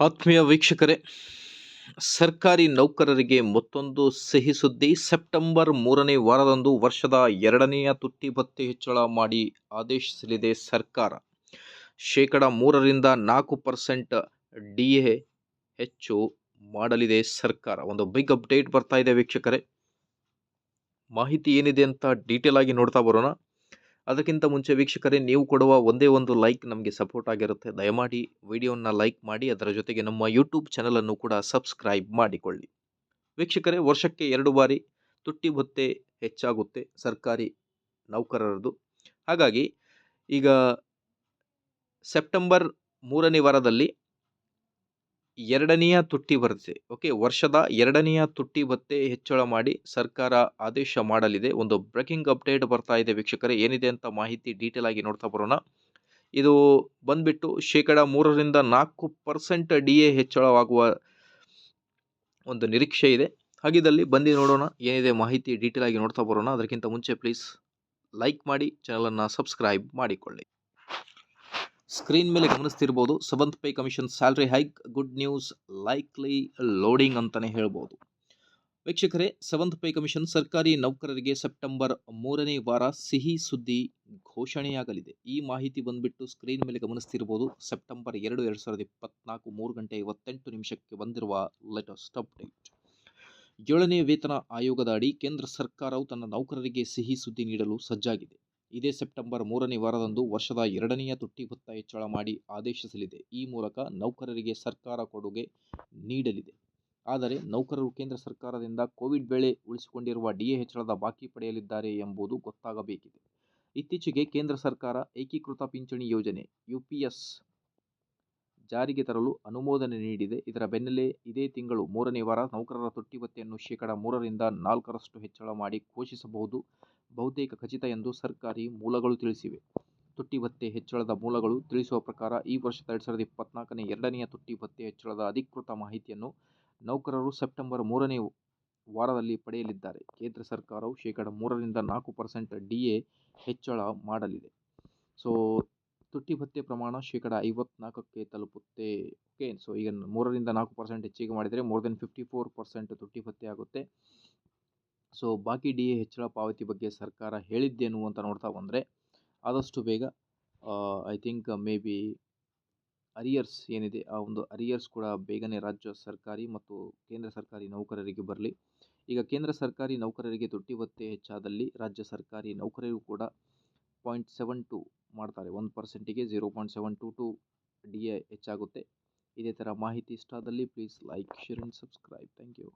ಆತ್ಮೀಯ ವೀಕ್ಷಕರೇ, ಸರ್ಕಾರಿ ನೌಕರರಿಗೆ ಮತ್ತೊಂದು ಸಿಹಿ ಸುದ್ದಿ. ಸೆಪ್ಟೆಂಬರ್ ಮೂರನೇ ವಾರದಂದು ವರ್ಷದ ಎರಡನೆಯ ತುಟ್ಟಿ ಭತ್ಯೆ ಹೆಚ್ಚಳ ಮಾಡಿ ಆದೇಶಿಸಲಿದೆ ಸರ್ಕಾರ. ಶೇಕಡ ಮೂರರಿಂದ ನಾಲ್ಕು ಪರ್ಸೆಂಟ್ ಡಿ ಎ ಹೆಚ್ಚು ಮಾಡಲಿದೆ ಸರ್ಕಾರ. ಒಂದು ಬಿಗ್ ಅಪ್ಡೇಟ್ ಬರ್ತಾ ಇದೆ ವೀಕ್ಷಕರೇ. ಮಾಹಿತಿ ಏನಿದೆ ಅಂತ ಡೀಟೇಲ್ ಆಗಿ ನೋಡ್ತಾ ಬರೋಣ. ಅದಕ್ಕಿಂತ ಮುಂಚೆ ವೀಕ್ಷಕರೇ, ನೀವು ಕೊಡುವ ಒಂದೇ ಒಂದು ಲೈಕ್ ನಮಗೆ ಸಪೋರ್ಟ್ ಆಗಿರುತ್ತೆ. ದಯಮಾಡಿ ವಿಡಿಯೋನ ಲೈಕ್ ಮಾಡಿ, ಅದರ ಜೊತೆಗೆ ನಮ್ಮ ಯೂಟ್ಯೂಬ್ ಚಾನಲನ್ನು ಕೂಡ ಸಬ್ಸ್ಕ್ರೈಬ್ ಮಾಡಿಕೊಳ್ಳಿ. ವೀಕ್ಷಕರೇ, ವರ್ಷಕ್ಕೆ ಎರಡು ಬಾರಿ ತುಟ್ಟಿ ಭತ್ತೆ ಹೆಚ್ಚಾಗುತ್ತೆ ಸರ್ಕಾರಿ ನೌಕರರದು ಹಾಗಾಗಿ ಈಗ ಸೆಪ್ಟೆಂಬರ್ ಮೂರನೇ ವಾರದಲ್ಲಿ ಎರಡನೆಯ ತುಟ್ಟಿ ಬರುತ್ತೆ ಓಕೆ, ವರ್ಷದ ಎರಡನೆಯ ತುಟ್ಟಿ ಭತ್ತೆ ಹೆಚ್ಚಳ ಮಾಡಿ ಸರ್ಕಾರ ಆದೇಶ ಮಾಡಲಿದೆ. ಒಂದು ಬ್ರೇಕಿಂಗ್ ಅಪ್ಡೇಟ್ ಬರ್ತಾ ಇದೆ ವೀಕ್ಷಕರೇ. ಏನಿದೆ ಅಂತ ಮಾಹಿತಿ ಡೀಟೇಲ್ ಆಗಿ ನೋಡ್ತಾ ಬರೋಣ. ಇದು ಬಂದ್ಬಿಟ್ಟು ಶೇಕಡ ಮೂರರಿಂದ ನಾಲ್ಕು ಪರ್ಸೆಂಟ್ ಡಿ ಎ ಹೆಚ್ಚಳವಾಗುವ ಒಂದು ನಿರೀಕ್ಷೆ ಇದೆ. ಹಾಗಿದ್ದಲ್ಲಿ ಬಂದು ನೋಡೋಣ. ಏನಿದೆ ಮಾಹಿತಿ ಡೀಟೇಲ್ ಆಗಿ ನೋಡ್ತಾ ಬರೋಣ. ಅದಕ್ಕಿಂತ ಮುಂಚೆ ಪ್ಲೀಸ್ ಲೈಕ್ ಮಾಡಿ, ಚಾನಲನ್ನು ಸಬ್ಸ್ಕ್ರೈಬ್ ಮಾಡಿಕೊಳ್ಳಿ. ಸ್ಕ್ರೀನ್ ಮೇಲೆ ಗಮನಿಸ್ತಿರ್ಬೋದು seventh pay commission salary hike good news likely loading ಅಂತಲೇ ಹೇಳ್ಬೋದು. ವೀಕ್ಷಕರೇ ಸೆವೆಂತ್ ಪೇ ಕಮಿಷನ್ ಸರ್ಕಾರಿ ನೌಕರರಿಗೆ ಸೆಪ್ಟೆಂಬರ್ ಮೂರನೇ ವಾರ ಸಿಹಿ ಸುದ್ದಿ ಘೋಷಣೆಯಾಗಲಿದೆ. ಈ ಮಾಹಿತಿ ಬಂದ್ಬಿಟ್ಟು ಸ್ಕ್ರೀನ್ ಮೇಲೆ ಗಮನಿಸ್ತಿರ್ಬೋದು, ಸೆಪ್ಟೆಂಬರ್ ಎರಡು ಎರಡು ಸಾವಿರದ ಇಪ್ಪತ್ನಾಲ್ಕು ಮೂರು ಗಂಟೆ ಐವತ್ತೆಂಟು ನಿಮಿಷಕ್ಕೆ ಬಂದಿರುವ ಲೇಟೆಸ್ಟ್ ಅಪ್ಡೇಟ್ ಏಳನೇ ವೇತನ ಆಯೋಗದ ಅಡಿ ಕೇಂದ್ರ ಸರ್ಕಾರವು ತನ್ನ ನೌಕರರಿಗೆ ಸಿಹಿ ಸುದ್ದಿ ನೀಡಲು ಸಜ್ಜಾಗಿದೆ. ಇದೇ ಸೆಪ್ಟೆಂಬರ್ ಮೂರನೇ ವಾರದಂದು ವರ್ಷದ ಎರಡನೆಯ ತುಟ್ಟಿ ಭತ್ತ ಹೆಚ್ಚಳ ಮಾಡಿ ಆದೇಶಿಸಲಿದೆ. ಈ ಮೂಲಕ ನೌಕರರಿಗೆ ಸರ್ಕಾರ ಕೊಡುಗೆ ನೀಡಲಿದೆ. ಆದರೆ ನೌಕರರು ಕೇಂದ್ರ ಸರ್ಕಾರದಿಂದ ಕೋವಿಡ್ ವೇಳೆ ಉಳಿಸಿಕೊಂಡಿರುವ ಡಿಎ ಹೆಚ್ಚಳದ ಬಾಕಿ ಪಡೆಯಲಿದ್ದಾರೆ ಎಂಬುದು ಗೊತ್ತಾಗಬೇಕಿದೆ. ಇತ್ತೀಚೆಗೆ ಕೇಂದ್ರ ಸರ್ಕಾರ ಏಕೀಕೃತ ಪಿಂಚಣಿ ಯೋಜನೆ ಯುಪಿಎಸ್ ಜಾರಿಗೆ ತರಲು ಅನುಮೋದನೆ ನೀಡಿದೆ. ಇದರ ಬೆನ್ನಲ್ಲೇ ಇದೇ ತಿಂಗಳು ಮೂರನೇ ವಾರ ನೌಕರರ ತುಟ್ಟಿ ಭತ್ತೆಯನ್ನು ಶೇಕಡ ಮೂರರಿಂದ ನಾಲ್ಕರಷ್ಟು ಹೆಚ್ಚಳ ಮಾಡಿ ಘೋಷಿಸಬಹುದು. ಬಹುತೇಕ ಖಚಿತ ಎಂದು ಸರ್ಕಾರಿ ಮೂಲಗಳು ತಿಳಿಸಿವೆ. ತುಟ್ಟಿ ಭತ್ಯೆ ಹೆಚ್ಚಳದ ಮೂಲಗಳು ತಿಳಿಸುವ ಪ್ರಕಾರ, ಈ ವರ್ಷದ ಎರಡು ಸಾವಿರದ ಇಪ್ಪತ್ನಾಲ್ಕನೇ ಎರಡನೆಯ ತುಟ್ಟಿ ಭತ್ಯೆ ಹೆಚ್ಚಳದ ಅಧಿಕೃತ ಮಾಹಿತಿಯನ್ನು ನೌಕರರು ಸೆಪ್ಟೆಂಬರ್ ಮೂರನೇ ವಾರದಲ್ಲಿ ಪಡೆಯಲಿದ್ದಾರೆ. ಕೇಂದ್ರ ಸರ್ಕಾರವು ಶೇಕಡ ಮೂರರಿಂದ ನಾಲ್ಕು ಪರ್ಸೆಂಟ್ ಡಿ ಎ ಹೆಚ್ಚಳ ಮಾಡಲಿದೆ. ಸೊ ತುಟ್ಟಿ ಭತ್ಯೆ ಪ್ರಮಾಣ ಶೇಕಡ ಐವತ್ನಾಲ್ಕಕ್ಕೆ ತಲುಪುತ್ತೆ. ಓಕೆ, ಸೊ ಈಗ ಮೂರರಿಂದ ನಾಲ್ಕು ಪರ್ಸೆಂಟ್ ಹೆಚ್ಚಿಗೆ ಮಾಡಿದರೆ more than fifty four percent ತುಟ್ಟಿ ಭತ್ಯೆ ಆಗುತ್ತೆ. ಸೊ, ಬಾಕಿ ಡಿ ಎ ಹೆಚ್ಚಳ ಪಾವತಿ ಬಗ್ಗೆ ಸರ್ಕಾರ ಹೇಳಿದ್ದೇನು ಅಂತ ನೋಡ್ತಾ ಬಂದರೆ, ಆದಷ್ಟು ಬೇಗ I think maybe arrears ಏನಿದೆ, ಆ ಒಂದು ಅರಿಯರ್ಸ್ ಕೂಡ ಬೇಗನೆ ರಾಜ್ಯ ಸರ್ಕಾರಿ ಮತ್ತು ಕೇಂದ್ರ ಸರ್ಕಾರಿ ನೌಕರರಿಗೆ ಬರಲಿ. ಈಗ ಕೇಂದ್ರ ಸರ್ಕಾರಿ ನೌಕರರಿಗೆ ತುಟ್ಟಿ ಒತ್ತೆ ಹೆಚ್ಚಾದಲ್ಲಿ ರಾಜ್ಯ ಸರ್ಕಾರಿ ನೌಕರರಿಗೂ ಕೂಡ ಪಾಯಿಂಟ್ ಸೆವೆನ್ ಟು ಮಾಡ್ತಾರೆ. ಒಂದು ಪರ್ಸೆಂಟಿಗೆ zero point seven two two D A ಹೆಚ್ಚಾಗುತ್ತೆ ಇದೇ ಥರ ಮಾಹಿತಿ ಇಷ್ಟ ಆದಲ್ಲಿ please like, share and subscribe. Thank you.